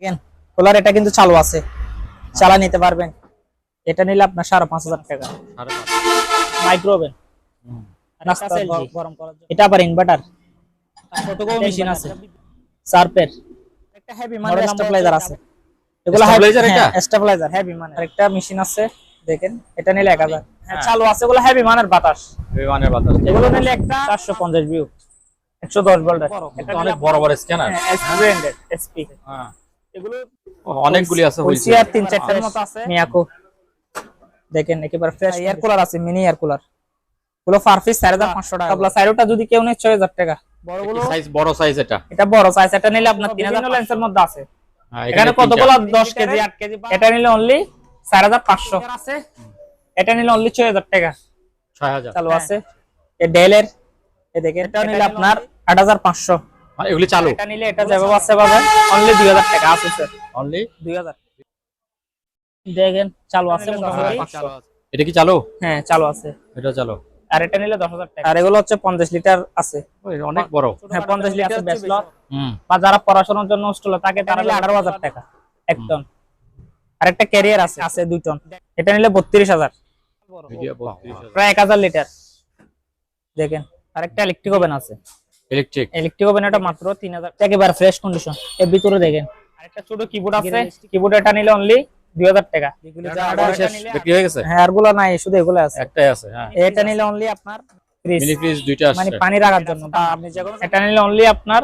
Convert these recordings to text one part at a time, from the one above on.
দেখেন কুলার এটা কিন্তু চালু আছে। চালা নিতে পারবেন। এটা নিলে আপনার সাড়ে পাঁচ হাজার টাকা। মাইক্রো ওভেন এটা আবার ইনভার্টার ফটোকো মেশিন আছে। সার্পের একটা হেভি মানে স্টেবিলাইজার আছে। এগুলো Stabilizer এটা? স্টেবিলাইজার হেভি মানে। একটা মেশিন আছে দেখেন। এটা নিলে 1000 হ্যাঁ চালু আছে। এগুলো হেভি মানের বাতাস। বিমানের বাতাস। এগুলো নিলে একটা 450 ভিউ 110 ভোল্টের। এটা অনেক বড় বড় স্ক্যানার এসপি হ্যাঁ। এগুলো অনেকগুলি আছে হইছে হুইসিয়ার তিন চারটার মতো আছে? মিয়াকো। দেখেন একেবারে ফ্রেশ এয়ার কুলার আছে মিনি এয়ার কুলারগুলো পার পিস 4500 টাকা। আপনার সাইরোটা যদি কেউ নেয় 6000 টাকা। বড়গুলো? সাইজ বড় সাইজ এটা? এটা বড় সাইজ এটা নিলে আপনার 3000 লেন্সের মধ্যে আছে। হ্যাঁ, এখানে। কতগুলো? 10 কেজি 8 কেজি এটা নিলে অনলি 4500 আছে? এটা নিলে অনলি 6000 টাকা। 6000 চালু আছে। এই ডেলের এই দেখেন এটা নিলে আপনার 8500 মানে এগুলি চালু? এটা নিলে এটা যাবে আছে পাবেন অনলি 2000 টাকা আছে স্যার অনলি 2000 দেখেন চালু আছে মোটামুটি। এটা কি চালু? হ্যাঁ চালু আছে। এটা চালু। আর এটা নিলে 10000 টাকা। আর এগুলো হচ্ছে 50 লিটার আছে। অনেক বড়। হ্যাঁ 50 লিটার ব্যাচলর। হুম। বা যারা পড়াশোনার জন্য হোস্টেলে থাকে তারা নিলে 18000 টাকা। এক টন আর একটা ক্যারিয়ার আছে আছে দুই টন এটা নিলে 32000 ভিডিও বত্রিশ প্রায় 1000 লিটার। দেখেন আর একটা ইলেকট্রিক ওভেন আছে। ইলেকট্রিক ইলেকট্রিক ওভেন এটা মাত্র 3000 একেবারে ফ্রেশ কন্ডিশন এর ভিতরে দেখেন। আরেকটা ছোট কিবোর্ড আছে। কিবোর্ড এটা নিলে অনলি 2000 টাকা। শেষ বিক্রি হয়ে গেছে? হ্যাঁ আরগুলো নাই শুধু এগুলো আছে। একটাই আছে হ্যাঁ। এটা নিলে অনলি আপনার ফ্রিজ মিনি ফ্রিজ দুইটা মানে পানি রাখার জন্য। বা আপনি যে কোনো এটা নিলে অনলি আপনার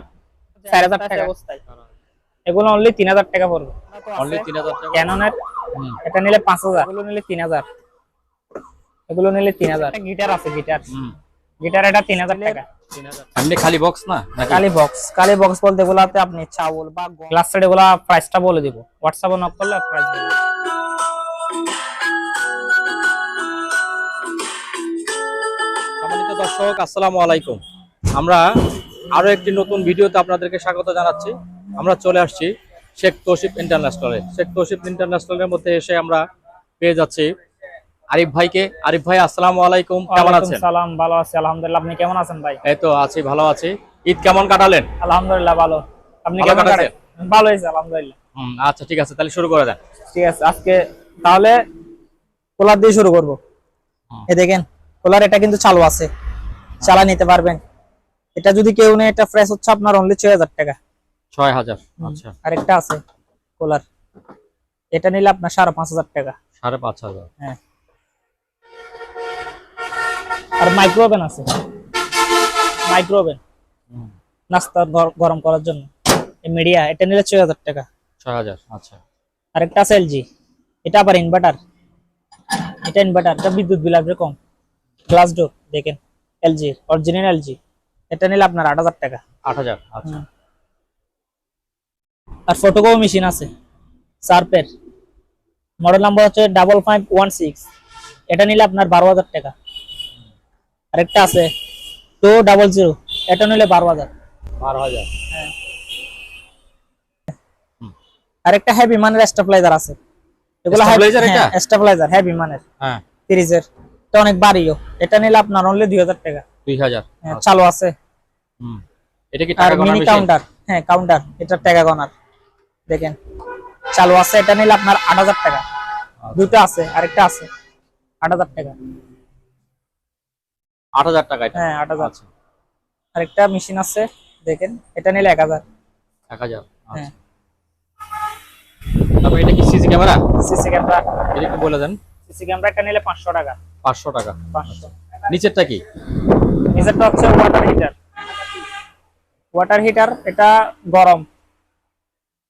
4000 টাকা। এগুলো অনলি 3000 টাকা পড়বে। অনলি 3000 টাকা। ক্যাননের এটা নিলে 5000 এগুলো নিলে 3000 এগুলো নিলে 3000 একটা গিটার আছে গিটার গিটার এটা 3000 টাকা। এমনি খালি বক্স না? কালি বক্স কালি বক্স বলতে এগুলাতে আপনি চাউল বা গ্লাস সেট এগুলা প্রাইসটা বলে দিব। হোয়াটসঅ্যাপে নক করলে প্রাইস বলে দিব। সম্মানিত দর্শক আসসালামু আলাইকুম। আমরা আরও একটি নতুন ভিডিওতে আপনাদেরকে স্বাগত জানাচ্ছি। আমরা চলে আসছি শেখ তৌসিফ ইন্টারন্যাশনালে। শেখ তৌসিফ ইন্টারন্যাশনালের মধ্যে এসে আমরা পেয়ে যাচ্ছি আরিফ ভাইকে। আরিফ ভাই আসসালামু আলাইকুম। কেমন আছেন? সালাম ভালো আছি আলহামদুলিল্লাহ। আপনি কেমন আছেন ভাই? এই তো আছি ভালো আছি। ঈদ কেমন কাটালেন? আলহামদুলিল্লাহ ভালো। আপনি কেমন? আছেন ভালো হয়েছে আলহামদুলিল্লাহ। হুম, আচ্ছা ঠিক আছে তাহলে শুরু করে দেন। ঠিক আছে আজকে তাহলে কুলার দিয়ে শুরু করব। এ দেখেন কুলার এটা কিন্তু চালু আছে। চালা নিতে পারবেন। এটা যদি কেউ নেই এটা ফ্রেশ হচ্ছে আপনার অনলি ছয় হাজার টাকা। ছয় হাজার আচ্ছা। আরেকটা আছে কুলার। এটা নিলে আপনার সাড়ে পাঁচ হাজার টাকা। সাড়ে পাঁচ হাজার। হ্যাঁ। আর মাইক্রো ওভেন আছে মাইক্রো ওভেন নাস্তা গর- গরম করার জন্য। মিডিয়া এটা নিলে ছয় হাজার টাকা। ছয় হাজার। আচ্ছা। আরেকটা আছে এলজি এটা আবার ইনভার্টার এটা ইনভার্টার এটা বিদ্যুৎ বিল আসবে কম। গ্লাস ডোর দেখেন। এলজি অরিজিনাল এলজি এটা নিলে আপনার আট হাজার টাকা। আট হাজার আচ্ছা। আর ফটোকো মেশিন আছে। সার্পের মডেল নাম্বার হচ্ছে ডাবল ফাইভ ওয়ান সিক্স এটা নিলে আপনার বারো হাজার টাকা। আরেকটা আছে। টু ডাবল জিরো এটা নিলে বারো হাজার। বারো হাজার। আরেকটা হেভি মানের স্টেবিলাইজার আছে। এগুলো? স্টেবিলাইজার হেভি মানের। হ্যাঁ। এটা অনেক বাড়িও। এটা নিলে আপনার অনলি দুই হাজার টাকা। দুই হাজার। হ্যাঁ, চালু আছে। হুম। এটা কি টাকা মিনি কাউন্টার হ্যাঁ কাউন্টার এটা টাকা গনার দেখেন। চালু আছে এটা নিলে আপনার আট হাজার টাকা। দুটো আছে আরেকটা আছে। আট হাজার টাকা। আট হাজার টাকা এটা। হ্যাঁ আট হাজার। আচ্ছা। আরেকটা মেশিন আছে দেখেন এটা নিলে এক হাজার। এক হাজার হ্যাঁ। আচ্ছা তারপর এটা কি সিসি ক্যামেরা সিসি ক্যামেরা এটা একটু বলে দেন। সিসি ক্যামেরা একটা নিলে পাঁচশো টাকা। পাঁচশো টাকা। পাঁচশো। নিচেরটা কি? নিচেরটা হচ্ছে ওয়াটার হিটার ওয়াটার হিটার এটা গরম।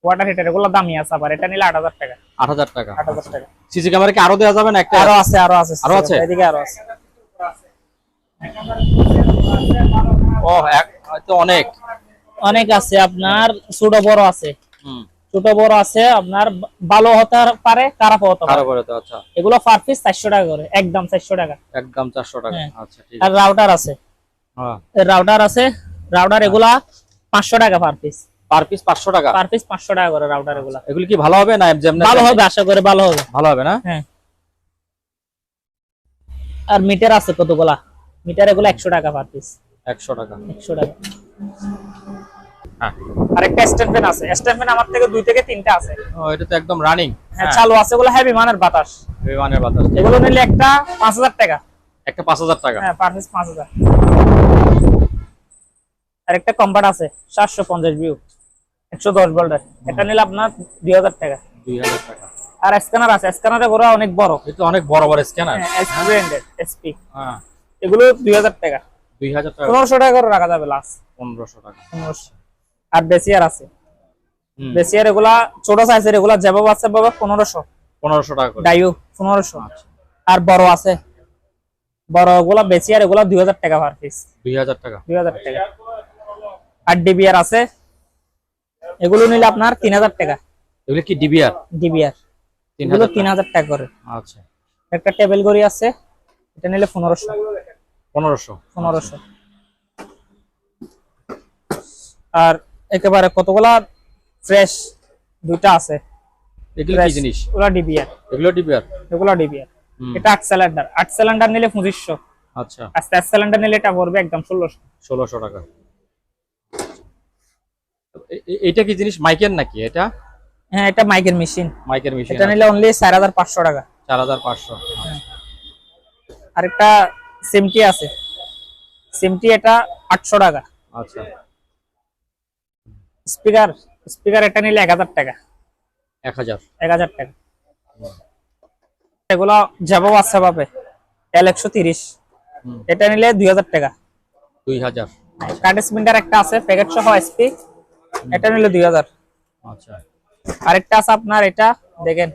ওয়াটার হিটার এগুলো দামি আছে আবার। এটা নিলে আট হাজার টাকা। আট হাজার টাকা। আট হাজার টাকা। সিসি ক্যামেরা কি আরও দেওয়া যাবে না একটা? আরও আছে আরও আছে। আরও আছে? এদিকে আরও আছে। ও এক হয়তো অনেক। অনেক আছে আপনার ছোট বড় আছে। ছোট বড় আছে আপনার ভালো হতে পারে খারাপ হতে পারে। তো আচ্ছা। এগুলো পার পিস চারশো টাকা করে একদম চারশো টাকা। একদম চারশো টাকা হ্যাঁ। আচ্ছা ঠিক আর রাউটার আছে। হ্যাঁ। রাউটার আছে রাউটার এগুলা পাঁচশো টাকা পার পিস পার পিস পাঁচশো টাকা? পার পিস পাঁচশো টাকা করে রাউটার এগুলা। এগুলো কি ভালো হবে না যেমন ভালো হবে আশা করে ভালো হবে। ভালো হবে না? হ্যাঁ। আর মিটার আছে কতগুলা? মিটার এগুলো একশো টাকা পার পিস একশো টাকা। একশো টাকা। হ্যাঁ। আর একটা স্ট্যান্ড ফ্যান আছে। স্ট্যান্ড ফ্যান আমার থেকে দুই থেকে তিনটা আছে। ও এটা তো একদম রানিং হ্যাঁ চালু আছে ওগুলো হেভি মানের বাতাস। বিমানের বাতাস। এগুলো নিলে একটা পাঁচ হাজার টাকা। একটা পাঁচ হাজার টাকা। হ্যাঁ পার পিস কম্পার্ট আছে সাতশো পঞ্চাশ ভিউ একশো দশ ভোল্টের এটা নিলে আপনার দুই হাজার টাকা। দুই হাজার টাকা। আর স্ক্যানার আছে। স্ক্যানারে ওরা অনেক বড়। এটা অনেক বড় বড় স্ক্যানার ব্র্যান্ডের এসপি হ্যাঁ। এগুলো দুই হাজার টাকা। দুই হাজার টাকা। পনেরোশো টাকা করে রাখা যাবে লাস্ট পনেরোশো টাকা। পনেরোশো। আর বেসিয়ার আছে। হুম, বেসিয়ার এগুলা ছোট সাইজের এগুলা যেভাবে আছে বাবা পনেরোশো। পনেরোশো টাকা করে। ডাইউ পনেরোশো। আর বড় আছে। বড়গুলা বেসিয়ার এগুলা দুই হাজার টাকা পার পিস দুই হাজার টাকা। দুই হাজার টাকা। আর ডিবিআর আছে। এগুলো নিলে আপনার তিন হাজার টাকা। এগুলো কি ডিবিআর ডিবিআর তিন এগুলো হাজার তিন হাজার টাকা করে। আচ্ছা। একটা টেবিল গড়ি আছে। এটা নিলে পনেরোশো। পনেরোশো। পনেরোশো। আর একেবারে কতগুলা ফ্রেশ দুইটা আছে? এগুলো কি জিনিস? ওগুলা ডিবিআর এগুলো ডিবিআর এগুলা ডিবিআর এটা আট সিলিন্ডার আট সিলিন্ডার নিলে পঁচিশশো। আচ্ছা। আর চার সিলিন্ডার নিলে এটা পড়বে একদম ষোলোশো। ষোলোশো টাকা। এটা কি জিনিস মাইকের নাকি এটা? হ্যাঁ এটা মাইকের মেশিন। মাইকের মেশিন এটা নিলে অনলি চার হাজার পাঁচশো টাকা। চার হাজার পাঁচশো। আরেকটা সিমটি আছে। সিমটি এটা আটশো টাকা। আচ্ছা। স্পিকার স্পিকার এটা নিলে এক হাজার টাকা। এক হাজার। এক হাজার টাকা। এগুলো যাব আছে পাবে এল একশো তিরিশ। এটা নিলে দুই হাজার টাকা। দুই হাজার। কার্ড স্পিন্ডার একটা আছে প্যাকেট সহ এসপি এটা নিলে দুই হাজার। আচ্ছা। আরেকটা আছে আপনার এটা দেখেন।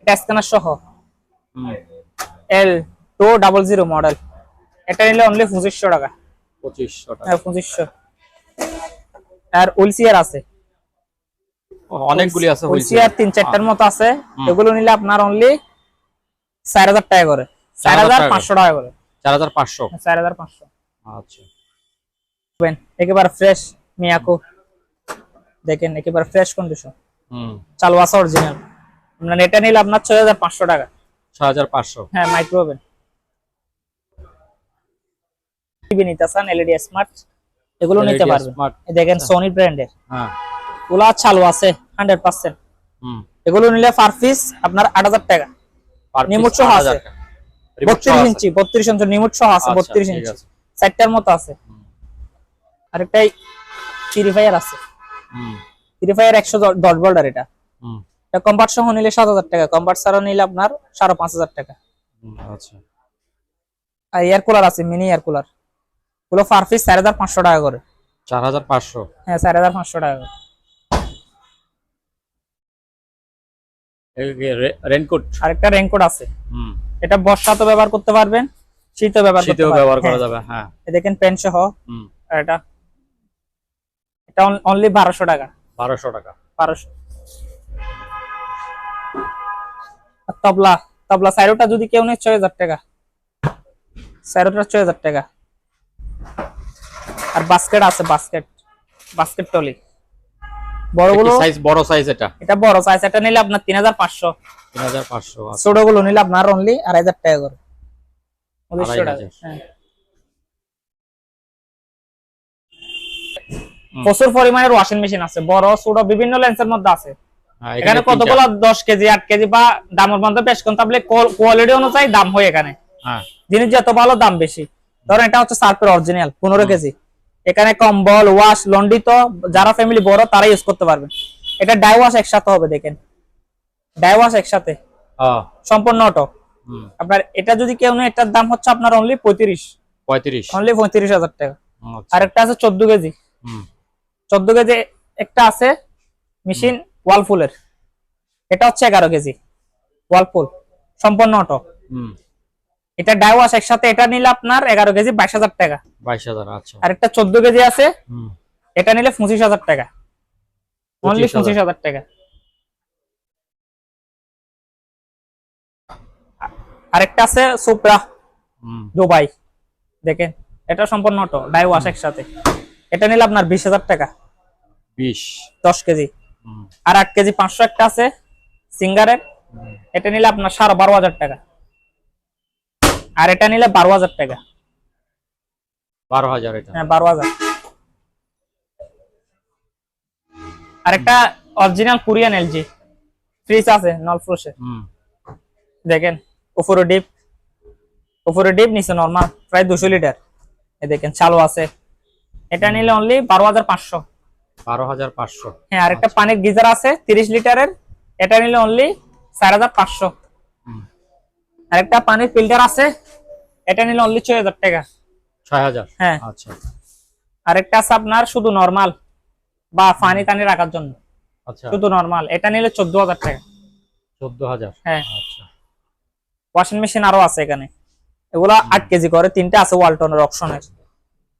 এটা স্ক্যানার সহ। হুম। L two double zero model এটা নিলে অনলি পঁচিশশো টাকা। পঁচিশশো টাকা। হ্যাঁ পঁচিশশো। আর উলসিয়ার আছে। অনেকগুলি আছে উলসিয়ার তিন চারটার মতো আছে। এগুলো নিলে আপনার অনলি চার হাজার টাকা করে। চার হাজার পাঁচশো টাকা করে। চার হাজার পাঁচশো? চার হাজার পাঁচশো। আচ্ছা। একেবারে ফ্রেশ মিয়াকো। দেখেন একেবারে ফ্রেশ কন্ডিশন হুম। চালু আছে অরিজিনাল আপনার এটা নিলে আপনার ছয় হাজার পাঁচশো টাকা। ছয় হাজার পাঁচশো। হ্যাঁ মাইক্রো ওভেন টিভি নিতে চান এলইডি স্মার্ট এগুলো নিতে পারবেন এই দেখেন সোনি ব্র্যান্ডের হ্যাঁ। ওগুলা চালু আছে হান্ড্রেড পার্সেন্ট হুম। এগুলো নিলে পার পিস আপনার আট হাজার টাকা। Per piece নিমুট সহ 8,000 আছে। টাকা। Remote সহ বত্রিশ আছে। ইঞ্চি বত্রিশ ইঞ্চি নিমুট সহ আছে আচ্ছা, বত্রিশ ঠিক ইঞ্চি। আছে। চারটার মতো আছে। আরেকটাই পিউরিফায়ার আছে। হুম। পিউরিফায়ার একশো দশ ভোল্টার এটা। হুম। এটা কম্পার্ট সহ নিলে সাত হাজার টাকা। কম্পার্ট ছাড়া নিলে আপনার সাড়ে পাঁচ হাজার টাকা। আচ্ছা। আর এয়ার কুলার আছে মিনি এয়ার কুলার গুলো পার পিস চার হাজার পাঁচশো টাকা করে। চার হাজার পাঁচশো? হ্যাঁ চার হাজার পাঁচশো টাকা করে। রেনকোট আরেকটা রেনকোট আছে। হুম। এটা বর্ষাতে ব্যবহার করতে পারবেন শীতে ব্যবহার শীতেও ব্যবহার করা হ্যাঁ। যাবে হ্যাঁ। এই দেখেন প্যান্ট সহ। হুম। আর এটা এটা অনলি বারোশো টাকা। বারোশো টাকা। বারোশো। আর তবলা তবলা সাইরোটা যদি কেউ নেই ছয় হাজার টাকা। সাইরোটা ছয় হাজার টাকা। আর বাস্কেট আছে বাস্কেট বাস্কেট টলি। বড়গুলো? সাইজ বড় সাইজ এটা। এটা বড় সাইজ এটা নিলে আপনার তিন হাজার পাঁচশো। তিন হাজার পাঁচশো আচ্ছা। ছোটগুলো নিলে আপনার অনলি আড়াই হাজার টাকা করে। উনিশশো টাকা হ্যাঁ। প্রচুর পরিমাণের ওয়াশিং মেশিন আছে বড় ছোট বিভিন্ন লেন্সের মধ্যে আছে। হ্যাঁ, এখানে কতগুলো? দশ কেজি আট কেজি বা দামের মধ্যে বেশ কম তাহলে কোয়ালিটি অনুযায়ী দাম হয় এখানে। হ্যাঁ। জিনিস যত ভালো দাম বেশি। ধরেন এটা হচ্ছে সার্ফের অরিজিনাল পনেরো কেজি। এখানে কম্বল ওয়াশ লন্ডি তো যারা ফ্যামিলি বড় তারা ইউজ করতে পারবেন এটা ডাই ওয়াশ একসাথে হবে দেখেন। ডাই ওয়াশ একসাথে। সম্পূর্ণ অটো আপনার এটা যদি কেউ নেই এটার দাম হচ্ছে আপনার অনলি পঁয়ত্রিশ। পঁয়ত্রিশ। অনলি পঁয়ত্রিশ হাজার টাকা। আচ্ছা, আর একটা আছে চোদ্দ কেজি। হুম, চোদ্দ কেজি একটা আছে মেশিন ওয়ালফুলের। এটা হচ্ছে এগারো কেজি। ওয়ালফুল। সম্পূর্ণ অটো হুম, এটা ডাইওয়াশ একসাথে এটা নিলে আপনার এগারো কেজি বাইশ হাজার টাকা। বাইশ হাজার আচ্ছা। আর একটা চোদ্দ কেজি আছে হুম, এটা নিলে পঁচিশ হাজার টাকা। অনলি 25,000 পঁচিশ হাজার টাকা। আরেকটা আছে সুপ্রা হুম, দুবাই। দেখেন এটা সম্পূর্ণ অটো ডাইওয়াশ একসাথে। এটা নিলে আপনার বিশ হাজার টাকা। বিশ। দশ কেজি। আর আট কেজি পাঁচশো একটা আছে সিঙ্গারের এটা নিলে আপনার সাড়ে বারো হাজার টাকা। আর এটা নিলে বারো হাজার টাকা। বারো হাজার হ্যাঁ বারো হাজার। আরেকটা অরিজিনাল কোরিয়ান এলজি ফ্রিজ আছে নল দেখেন উপরে ডিপ উপরে ডিপ নিচে নর্মাল প্রায় দুশো লিটার এ দেখেন চালু আছে। এটা নিলে অনলি বারো হাজার পাঁচশো। বারো হাজার পাঁচশো। হ্যাঁ আরেকটা পানির গিজার আছে তিরিশ লিটারের এটা নিলে অনলি চার হাজার পাঁচশো। আরেকটা পানির ফিল্টার আছে এটা নিলে অনলি ছয় হাজার টাকা। ছয় হাজার? হ্যাঁ। আচ্ছা। আরেকটা আছে আপনার শুধু নর্মাল বা পানি টানি রাখার জন্য। আচ্ছা। শুধু নর্মাল এটা নিলে চোদ্দ হাজার টাকা। চোদ্দ হাজার? হ্যাঁ। আচ্ছা। ওয়াশিং মেশিন আরও আছে এখানে। এগুলো আট কেজি করে তিনটা আছে ওয়ালটনের অপশনের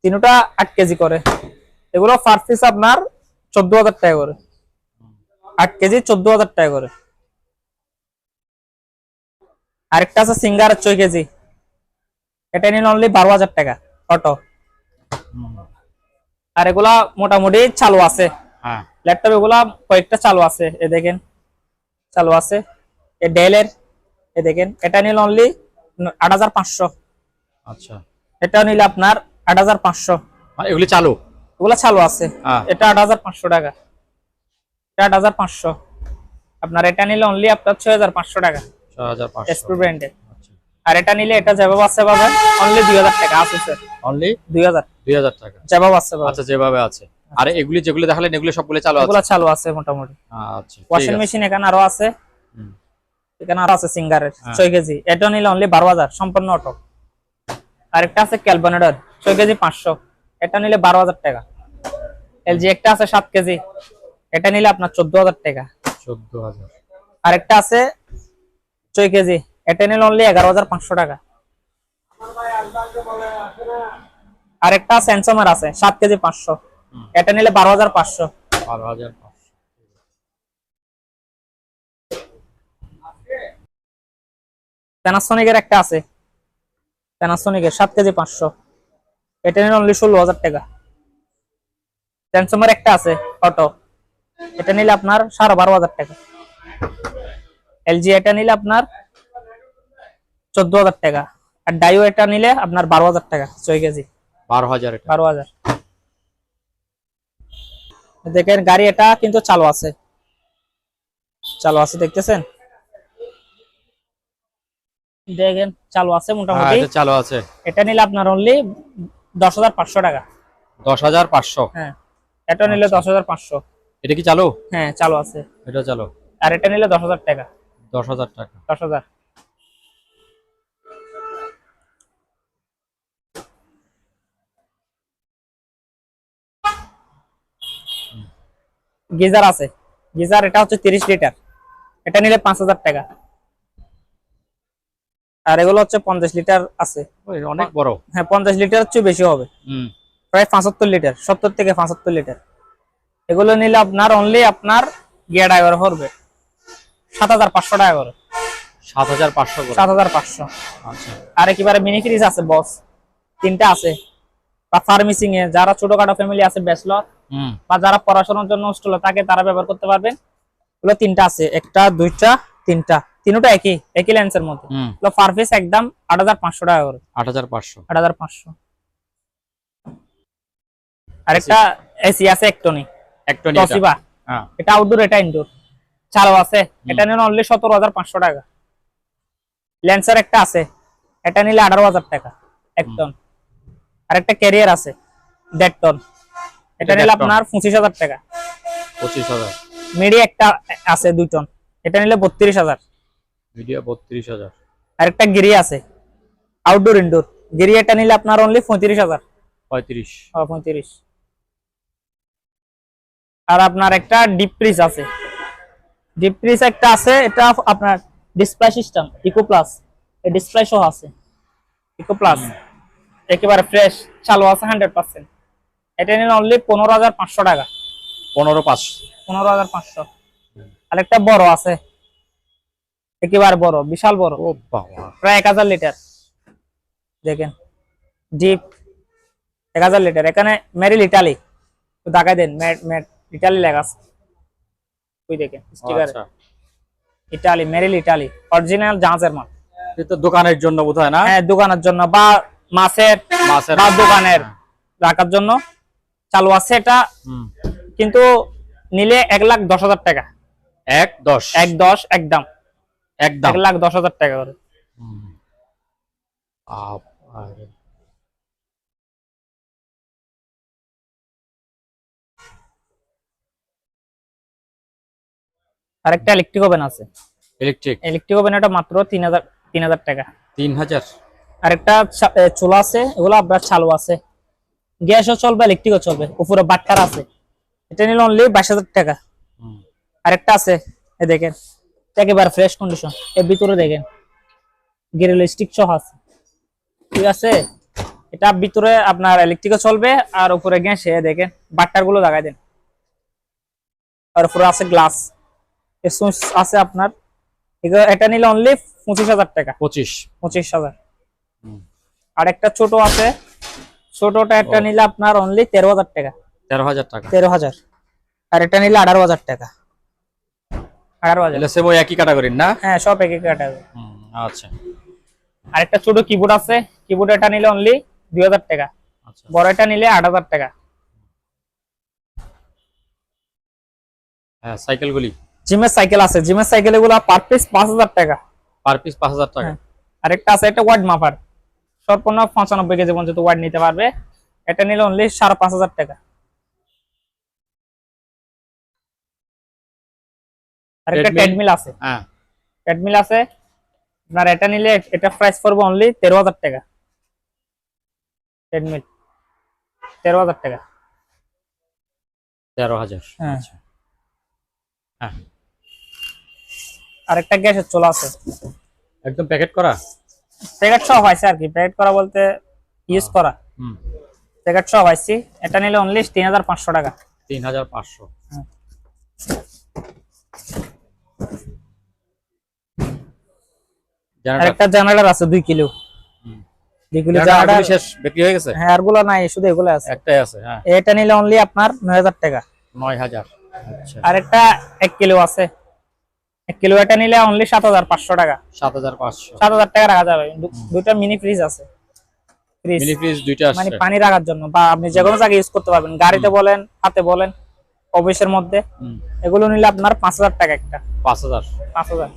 তিনটা আট কেজি করে। এগুলো পার পিস আপনার চোদ্দ হাজার টাকা করে। আট কেজি চোদ্দ হাজার টাকা করে। আরেকটা আছে সিঙ্গারের ছয় কেজি। এটা নিলে অনলি বারো হাজার টাকা অটো আর এগুলা মোটামুটি চালু আছে। হ্যাঁ। ল্যাপটপ এগুলা কয়েকটা চালু আছে এ দেখেন। চালু আছে। এ ডেলের এ দেখেন। এটা নিলে অনলি আট হাজার পাঁচশো। আচ্ছা। এটা নিলে আপনার আট হাজার পাঁচশো। মানে এগুলি চালু? এগুলা চালু আছে। হ্যাঁ। এটা আট হাজার পাঁচশো টাকা। এটা আট হাজার পাঁচশো। আপনার এটা নিলে অনলি আপনার ছয় হাজার পাঁচশো টাকা। এসপি ব্র্যান্ডের আচ্ছা। আর এটা নিলে এটা যেভাবে আছে পাবেন অনলি দুই হাজার টাকা আছে স্যার অনলি দুই হাজার। দুই হাজার টাকা। যেভাবে আছে পাবেন আচ্ছা যেভাবে আছে। আর এগুলি যেগুলো দেখালেন এগুলো সবগুলো চালু আছে? এগুলা চালু আছে মোটামুটি। আচ্ছা ওয়াশিং মেশিন এখানে আরও আছে। এখানে আরও আছে সিঙ্গারের হ্যাঁ। ছয় কেজি। এটা নিলে অনলি বারো হাজার সম্পূর্ণ অটো আরেকটা আছে ক্যালবানেডার ছয় কেজি পাঁচশো। এটা নিলে বারো হাজার টাকা। এলজি একটা আছে সাত কেজি। এটা নিলে আপনার চোদ্দ হাজার টাকা। চোদ্দ হাজার। আরেকটা আছে ছয় কেজি। এটা নিলে অনলি এগারো হাজার পাঁচশো টাকা। আরেকটা স্যামসাংয়ের আছে সাত কেজি পাঁচশো। এটা নিলে বারো হাজার পাঁচশো। বারো হাজার পাঁচশো একটা আছে। প্যানাসোনিকের সাত কেজি পাঁচশো। এটা নিলে অনলি ষোলো হাজার টাকা। স্যামসাংয়ের একটা আছে অটো এটা নিলে আপনার সাড়ে বারো হাজার টাকা। এলজি এটা নিলে আপনার চোদ্দ হাজার টাকা। আর ডাইও এটা নিলে আপনার বারো হাজার টাকা ছয় কেজি। বারো হাজার বারো হাজার। দেখেন গাড়ি এটা কিন্তু চালু আছে। চালু আছে দেখতেছেন? দেখেন চালু আছে হ্যাঁ মোটামুটি চালু আছে। এটা নিলে আপনার অনলি দশ হাজার পাঁচশো টাকা। দশ হাজার পাঁচশো? হ্যাঁ এটা নিলে দশ হাজার পাঁচশো। এটা কি চালু? হ্যাঁ চালু আছে। এটা চালু। আর এটা নিলে দশ হাজার টাকা। দশ হাজার টাকা। দশ হাজার। গিজার আছে। গিজার এটা হচ্ছে তিরিশ লিটার। এটা নিলে পাঁচ হাজার টাকা। আর এগুলো হচ্ছে পঞ্চাশ লিটার আছে। অনেক বড়। হ্যাঁ পঞ্চাশ লিটার হচ্ছে বেশি হবে। হুম। প্রায় পঁচাত্তর লিটার সত্তর থেকে পঁচাত্তর লিটার। এগুলো নিলে আপনার অনলি আপনার গিয়া ড্রাইভার পড়বে সাত হাজার পাঁচশো টাকা করে। সাত হাজার পাঁচশো সাত হাজার পাঁচশো। আচ্ছা। আর একেবারে মিনি ফ্রিজ আছে বস তিনটা আছে। বা ফার্মেসিং এ যারা ছোটখাটো ফ্যামিলি আছে ব্যাচলর হুম। বা যারা পড়াশোনার জন্য হোস্টেলে থাকে তারা ব্যবহার করতে পারবেন এগুলো তিনটা আছে একটা দুইটা তিনটা। তিনটা একই একই লেন্সের মধ্যে। হুম। এগুলো পার একদম আট হাজার পাঁচশো টাকা করে। আট হাজার পাঁচশো। আট হাজার পাঁচশো। আরেকটা এসি আছে একটনি একটনি হ্যাঁ। এটা আউটডোর এটা ইনডোর চালু আছে। এটা নিলে অনলি সতেরো হাজার পাঁচশো টাকা। লেন্সার একটা আছে। এটা নিলে আঠারো হাজার টাকা এক টন আর একটা ক্যারিয়ার আছে দেড় টন এটা এটা নিলে আপনার পঁচিশ হাজার টাকা। পঁচিশ হাজার। মিডি একটা আছে দুই টন এটা নিলে বত্রিশ হাজার। মিডিয়া বত্রিশ হাজার। আর একটা গিরি আছে আউটডোর ইনডোর গিরি এটা নিলে আপনার অনলি পঁয়ত্রিশ হাজার। পঁয়ত্রিশ। পঁয়ত্রিশ। আর আপনার একটা ডিপ ফ্রিজ আছে। ডিপ ফ্রিজ একটা আছে এটা আপনার ডিসপ্লে সিস্টেম ইকো প্লাস এই ডিসপ্লে সহ আছে। ইকো প্লাস একেবারে ফ্রেশ চালু আছে হান্ড্রেড পার্সেন্ট এটা নিলে অনলি পনেরো হাজার পাঁচশো টাকা। পনেরো পাঁচশো। পনেরো হাজার পাঁচশো। আর একটা বড় আছে। একেবারে বড় বিশাল বড়। ও বাবা। প্রায় এক হাজার লিটার দেখেন ডিপ এক হাজার লিটার এখানে মেরিল ইটালি তো দেখাই দেন ম্যাট ম্যাট ইটালি লেখা আছে। ওই দেখেন স্টিকার। আচ্ছা। ইটালি মেরিল ইটালি অরিজিনাল জাহাজের মাল। এটা দোকানের জন্য বোধ হয় না? হ্যাঁ দোকানের জন্য বা মাছের মাছের বা দোকানের রাখার জন্য চালু আছে এটা। কিন্তু নিলে এক লাখ দশ হাজার টাকা। এক দশ? এক দশ একদম একদম এক লাখ দশ হাজার টাকা করে। আরেকটা ইলেকট্রিক ওভেন আছে। ইলেকট্রিক ইলেকট্রিক ওভেন এটা মাত্র তিন হাজার তিন হাজার টাকা। তিন হাজার? আরেকটা চা- এ, চুলা আছে এগুলো আপনার চালু আছে। গ্যাসও চলবে ইলেকট্রিকও চলবে উপরে বাট্টার আছে। এটা নিলে অনলি বাইশ হাজার টাকা। হুম। আরেকটা আছে এ দেখেন একেবারে ফ্রেশ কন্ডিশন এর ভিতরে দেখেন গ্রিল স্টিক সহ আছে। ঠিক আছে? এটা ভিতরে আপনার ইলেকট্রিকও চলবে আর উপরে গ্যাসে এ দেখেন বাট্টারগুলো লাগাই দেন। আর উপরে আছে গ্লাস সুইচ আছে আপনার। এটা নিলে অনলি পঁচিশ হাজার টাকা। পঁচিশ। পঁচিশ হাজার। আর একটা ছোট আছে। ছোটটা একটা নিলে আপনার অনলি তেরো হাজার টাকা। তেরো হাজার টাকা। তেরো হাজার। আর এটা নিলে আঠারো হাজার টাকা। আঠারো হাজার। সেম ওই একই ক্যাটাগরির না? হ্যাঁ সব এক এক কাটাবে হুম, আচ্ছা। আর একটা ছোট কিবোর্ড আছে। কিবোর্ড এটা নিলে অনলি দুই হাজার টাকা। আচ্ছা। বড় এটা নিলে আট হাজার টাকা। হ্যাঁ সাইকেলগুলি জিমের সাইকেল আছে। জিমের সাইকেল এগুলো পার পিস পাঁচ হাজার টাকা। পার পিস পাঁচ হাজার টাকা। হ্যাঁ। আরেকটা আছে একটা ওয়ার্ড মাপার। সর্বপূর্ণ পঁচানব্বই কেজি পর্যন্ত ওয়ার্ড নিতে পারবে। এটা নিলে অনলি সাড়ে পাঁচ হাজার টাকা। আরেকটা ট্রেডমিল আছে। হ্যাঁ। ট্রেডমিল আছে। আপনার এটা নিলে এটা প্রাইস পড়বে অনলি তেরো হাজার টাকা। ট্রেডমিল তেরো হাজার টাকা। তেরো হাজার। হ্যাঁ। আচ্ছা। হ্যাঁ। আরেকটা গ্যাসের চোলা আছে। একদম প্যাকেট করা? প্যাকেট সব হয়েছে আর কি। প্যাকেট করা বলতে ইউজ করা। হুম। প্যাকেট সব আছে এটা নিলে অনলি তিন হাজার পাঁচশো টাকা। তিন হাজার পাঁচশো। হুম। জেনারেটর আছে দুই কিলো। শেষ বিক্রি হয়ে গেছে? হ্যাঁ আরগুলো নাই শুধু এগুলো আছে। একটাই আছে হ্যাঁ। এটা নিলে অনলি আপনার নয় হাজার টাকা। নয় হাজার। আচ্ছা। আরেকটা এক কিলো আছে। এক কিলো এটা নিলে অনলি সাত হাজার পাঁচশো টাকা। সাত হাজার পাঁচশো। সাত হাজার টাকা রাখা যাবে। দুইটা মিনি ফ্রিজ আছে। ফ্রিজ মিনি ফ্রিজ দুইটা মানে পানি রাখার জন্য বা আপনি যে কোনো জায়গায় ইউজ করতে পারবেন। গাড়িতে বলেন হাতে বলেন অফিসের মধ্যে। এগুলো নিলে আপনার পাঁচ হাজার টাকা একটা। পাঁচ হাজার। পাঁচ হাজার।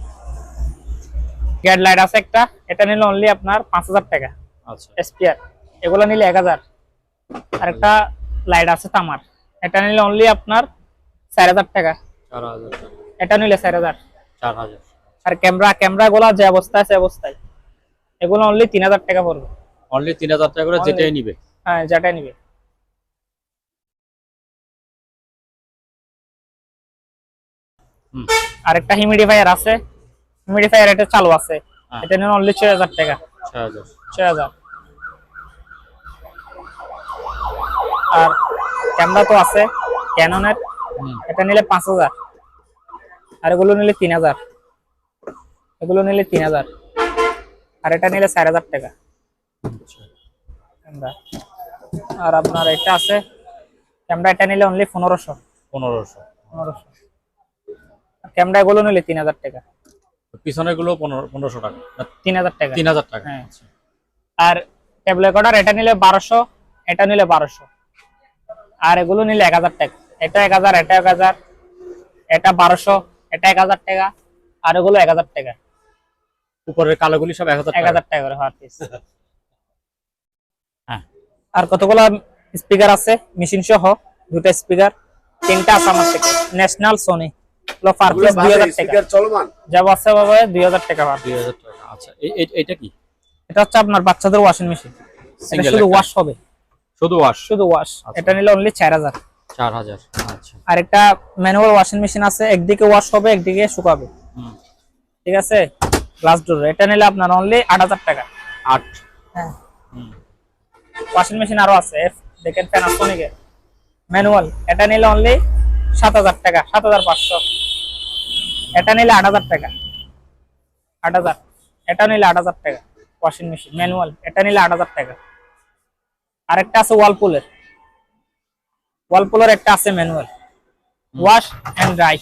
গেট লাইট আছে একটা। এটা নিলে অনলি আপনার পাঁচ হাজার টাকা। আচ্ছা। এসপিআর এগুলো নিলে এক হাজার। আর একটা লাইট আছে তামার। এটা নিলে অনলি আপনার চার হাজার টাকা। এটা নিলে চার হাজার। আর ক্যামেরা ক্যামেরা গুলা যে অবস্থায় আছে অবস্থায়। এগুলো অনলি তিন হাজার টাকা পড়বে। অনলি তিন হাজার টাকা করে যেটাই নিবে। হ্যাঁ যেটা নিবে। হুম। আরেকটা হিউমিডিফায়ার আছে। হিউমিডিফায়ার এটা চালু আছে। হ্যাঁ। এটা নিলে অনলি ছয় হাজার টাকা। ছয় হাজার। আর ক্যামেরা তো আছে। ক্যাননের এটা নিলে পাঁচ হাজার। আর এগুলো নিলে তিন হাজার। এগুলো নিলে তিন হাজার। আর এটা নিলে চার হাজার টাকা। আচ্ছা। আর আপনার এটা আছে। ক্যামেরা এটা নিলে অনলি পনেরোশো। পনেরোশো। পনেরোশো। আর ক্যামেরা এগুলো নিলে তিন হাজার টাকা। পিছনেরগুলো পনেরো পনেরোশো টাকা। তিন হাজার টাকা। তিন হাজার টাকা। হ্যাঁ। আচ্ছা। আর টেবল রেকর্ডার এটা নিলে বারোশো এটা নিলে বারোশো। আর এগুলো নিলে এক হাজার টাকা। এটা এক হাজার এটা এক হাজার এটা বারোশো। এটা এক হাজার টাকা আর এগুলো এক হাজার টাকা। উপরের কালোগুলি সব এক হাজার এক টাকা। হাজার টাকা করে হার পিস হ্যাঁ। আর কতগুলো স্পিকার আছে? মেশিন সহ দুটো স্পিকার তিনটা আছে আমার থেকে। ন্যাশনাল সোনি পার পিস দুই হাজার টাকা। চলমান? যা বাচ্চা টাকা আচ্ছা। এটা কি? এটা হচ্ছে আপনার বাচ্চাদের ওয়াশিং মেশিন শুধু ওয়াশ হবে। শুধু ওয়াশ শুধু ওয়াশ আচ্ছা। এটা নিলে অনলি চার হাজার চার হাজার। আচ্ছা। আর একটা ম্যানুয়াল ওয়াশিং মেশিন আছে একদিকে ওয়াশ হবে একদিকে শুকাবে। ঠিক আছে? গ্লাস ডোর এটা নিলে আপনার অনলি আট হাজার টাকা। আট। হ্যাঁ। ওয়াশিং মেশিন আরও আছে দেখেন প্যানাসোনিকের ম্যানুয়াল এটা নিলে অনলি সাত হাজার টাকা সাত হাজার পাঁচশো। এটা নিলে আট হাজার টাকা। আট হাজার। এটা নিলে আট হাজার টাকা ওয়াশিং মেশিন ম্যানুয়াল এটা নিলে আট হাজার টাকা। আরেকটা আছে ওয়ালপুলের ওয়ালপুলের একটা আছে ম্যানুয়াল ওয়াশ এন্ড ড্রাই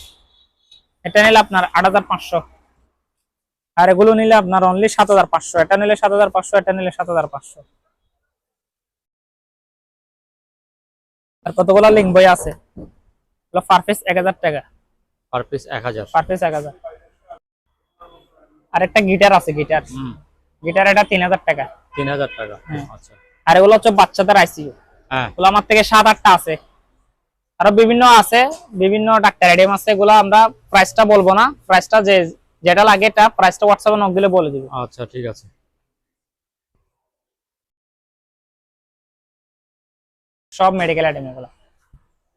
এটা নিলে আপনার আট হাজার পাঁচশো। আর এগুলো নিলে আপনার অনলি সাত হাজার পাঁচশো। এটা নিলে সাত হাজার পাঁচশো এটা নিলে সাত হাজার পাঁচশো। আর কতগুলো লিঙ্ক বই আছে? এগুলো পার পিস এক হাজার টাকা। পার পিস এক হাজার। পার পিস এক হাজার। আর একটা গিটার আছে গিটার হুম। গিটার এটা তিন হাজার টাকা। তিন হাজার টাকা। আচ্ছা। আর এগুলো হচ্ছে বাচ্চাদের আইসিইউ হ্যাঁ। আমার থেকে সাত আটটা আছে। আরও বিভিন্ন আছে বিভিন্ন ডাক্তার আইডিয়াম আছে এগুলো আমরা প্রাইসটা বলব না। প্রাইসটা যে যেটা লাগে এটা প্রাইসটা হোয়াটসঅ্যাপে নক দিলে বলে দিব। আচ্ছা ঠিক আছে। সব মেডিকেল আইটেম এগুলো।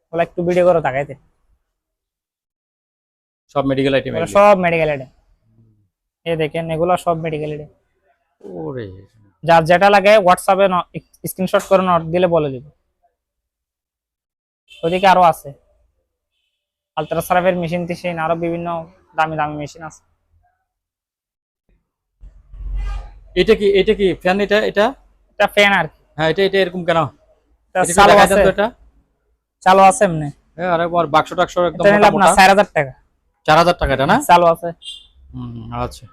ওগুলো একটু ভিডিও করে তাকাইতে। সব মেডিকেল আইটেম এগুলো? সব মেডিকেল আইটেম এই দেখেন এগুলো সব মেডিকেল আইটেম ওরে। যার যেটা লাগে হোয়াটসঅ্যাপে স্ক্রিনশট করে নট দিলে বলে দিব। ওদিকে আরও আছে। আলট্রাসাউন্ডের মেশিন টিশিন আরও বিভিন্ন দামি দামি মেশিন আছে। এটা কি এটা কি ফ্যান এটা এটা? এটা ফ্যান আর কি। হ্যাঁ এটা এটা এরকম কেন? চালু আছে। এটা? চালু আছে এমনি। হ্যাঁ আরে আর বাক্স টাক্স একদম এটা নিলে মোটা আপনার চার হাজার টাকা। চার হাজার টাকা এটা না? চালু আছে। হুম আচ্ছা।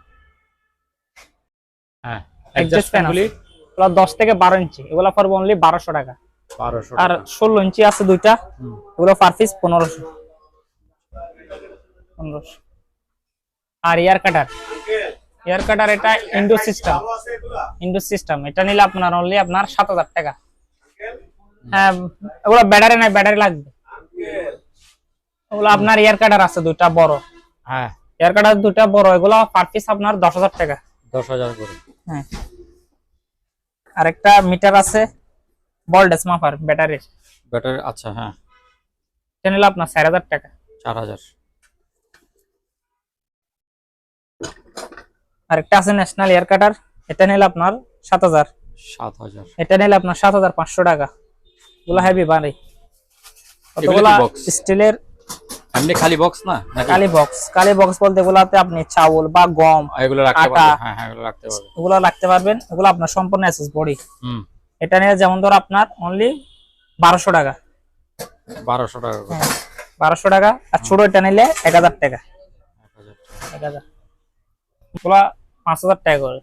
হ্যাঁ Adjust ফ্যান গুলি। এগুলো দশ থেকে বারো ইঞ্চি। এগুলা পড়বে অনলি বারোশো টাকা। বারোশো আর ষোলো ইঞ্চি আছে দুইটা এগুলো পার পিস পনেরোশো। পনেরোশো। আর ইয়ার কাটার ইয়ার কাটার এটা ইন্ডো সিস্টেম ইন্ডো সিস্টেম এটা নিলে আপনার অনলি আপনার সাত হাজার টাকা। হ্যাঁ ওগুলো ব্যাটারি নাই ব্যাটারি লাগবে। ওগুলো আপনার ইয়ার কাটার আছে দুইটা বড়। হ্যাঁ। ইয়ার কাটার দুইটা বড় এগুলো পার পিস আপনার দশ হাজার টাকা। দশ হাজার করে। হ্যাঁ। আরেকটা মিটার আছে। ভোল্টেজ মাপার ব্যাটারির। ব্যাটারি আচ্ছা হ্যাঁ। এটা নিলে আপনার চার হাজার টাকা। চার হাজার। আরেকটা আছে ন্যাশনাল এয়ার কাটার এটা নিলে আপনার সাত হাজার। সাত হাজার। এটা নিলে আপনার সাত হাজার পাঁচশো টাকা। এগুলো হেভি বাড়ি। কতগুলা স্টিলের এমনি খালি বক্স না? কালি বক্স কালি বক্স বলতে এগুলাতে আপনি চাউল বা গম এগুলো রাখতে আটা। পারবে হ্যাঁ হ্যাঁ এগুলো রাখতে পারবে এগুলো রাখতে পারবেন। এগুলো আপনার সম্পূর্ণ এসএস বডি হুম। এটা নিয়ে যেমন ধরো আপনার অনলি বারোশো টাকা। বারোশো টাকা হ্যাঁ বারোশো টাকা। আর ছোট এটা নিলে এক হাজার টাকা। এক হাজার পাঁচ হাজার টাকা করে।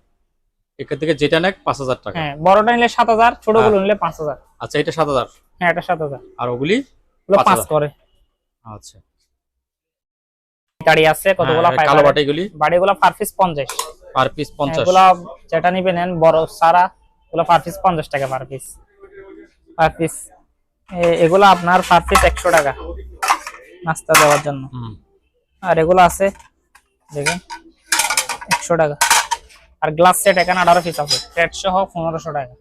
এখান থেকে যেটা নেক পাঁচ হাজার টাকা। হ্যাঁ বড়টা নিলে সাত হাজার ছোটগুলো নিলে পাঁচ হাজার। আচ্ছা এটা সাত হাজার? হ্যাঁ এটা সাত হাজার। আর ওগুলি পাঁচ করে। আচ্ছা। গাড়ি আছে কতগুলো হ্যাঁ, কালো বাটি গুলি পার পিস পঞ্চাশ। পার পিস পঞ্চাশ। যেটা নিবে নেন বড় সারা এগুলো পার পিস পঞ্চাশ টাকা পার পিস পার পিস এগুলো আপনার পার পিস একশো টাকা নাস্তা দেওয়ার জন্য। আর এগুলো আছে দেখেন একশো টাকা। আর গ্লাস সেট এখানে আঠারো পিস আছে। সেট সহ পনেরোশো টাকা।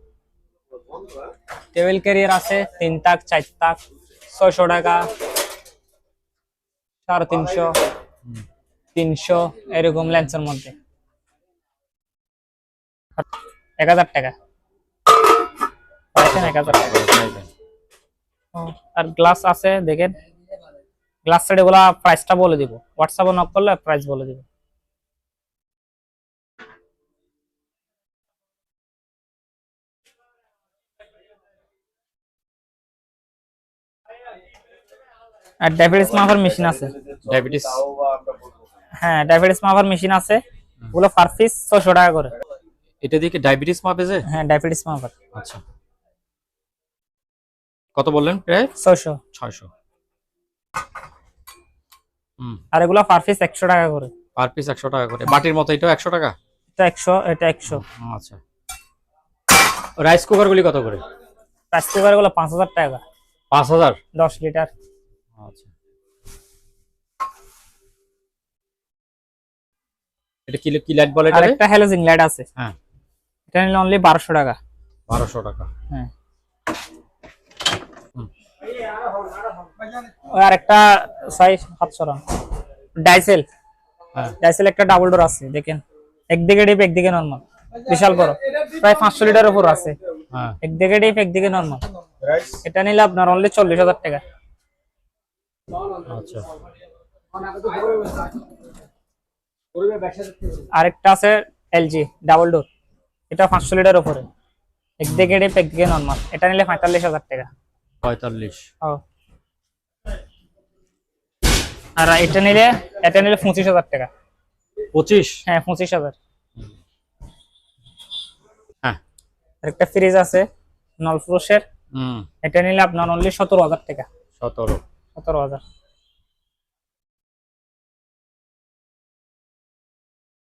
টেবিল ক্যারিয়ার আছে তিন তাক চার তাক ছয়শো টাকা সাড়ে তিনশো তিনশো এরকম লেন্সের মধ্যে। এক হাজার টাকা। দেখেন এক হাজার টাকা আর গ্লাস আছে দেখেন। গ্লাস সেট এগুলা প্রাইসটা বলে দিব। হোয়াটসঅ্যাপে নক করলে প্রাইস বলে দিব। আর ডায়াবেটিস মাপার মেশিন আছে। ডায়াবেটিস হ্যাঁ ডায়াবেটিস মাপার মেশিন আছে। ওগুলো পার পিস ছশো টাকা করে। এটা দিয়ে কি ডায়াবেটিস মাপে যে? হ্যাঁ ডায়াবেটিস মাপার আচ্ছা। কত বললেন? প্রায় ছয়শো। ছয়শো। আর এগুলো পার পিস একশো টাকা করে। পার পিস একশো টাকা করে। বাটির মতো এটাও একশো টাকা? এটা একশো এটা একশো। আচ্ছা। রাইস কুকার গুলি কত করে? প্রাইস কুকারগুলো পাঁচ হাজার টাকা। পাঁচ হাজার? দশ লিটার আচ্ছা। এটা কি কি লাইট বলে এটা একটা লাইট আছে। হ্যাঁ। এটা নিলে অনলি বারোশো টাকা। বারোশো টাকা। হ্যাঁ। আর একটা সাইজ সাতশো টাকা ডাইসেল হ্যাঁ। ডাইসেল একটা ডাবল ডোর আছে দেখেন। একদিকে ডিপ একদিকে নর্মাল বিশাল বড়। প্রায় পাঁচশো লিটার উপর আছে। হ্যাঁ। একদিকে ডিপ একদিকে নর্মাল এটা নিলে আপনার অনলি চল্লিশ হাজার টাকা। আচ্ছা। আরেকটা আছে এলজি ডাবল ডোর এটা পাঁচশো লিটার উপরে। একদিকে ডিপ একদিকে নর্মাল এটা নিলে পঁয়তাল্লিশ হাজার টাকা। পঁয়তাল্লিশ। ও। আর এটা নিলে এটা নিলে পঁচিশ হাজার টাকা। পঁচিশ? হ্যাঁ পঁচিশ হাজার। হ্যাঁ। একটা ফ্রিজ আছে নলফ্রোসের এটা নিলে আপনার অনলি সতেরো হাজার টাকা। সতেরো। সতেরো হাজার।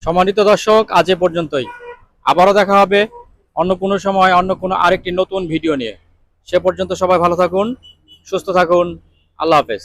সম্মানিত দর্শক আজ এ পর্যন্তই। আবারও দেখা হবে অন্য কোনো সময় অন্য কোনো আরেকটি নতুন ভিডিও নিয়ে। সে পর্যন্ত সবাই ভালো থাকুন সুস্থ থাকুন। আল্লাহ হাফেজ।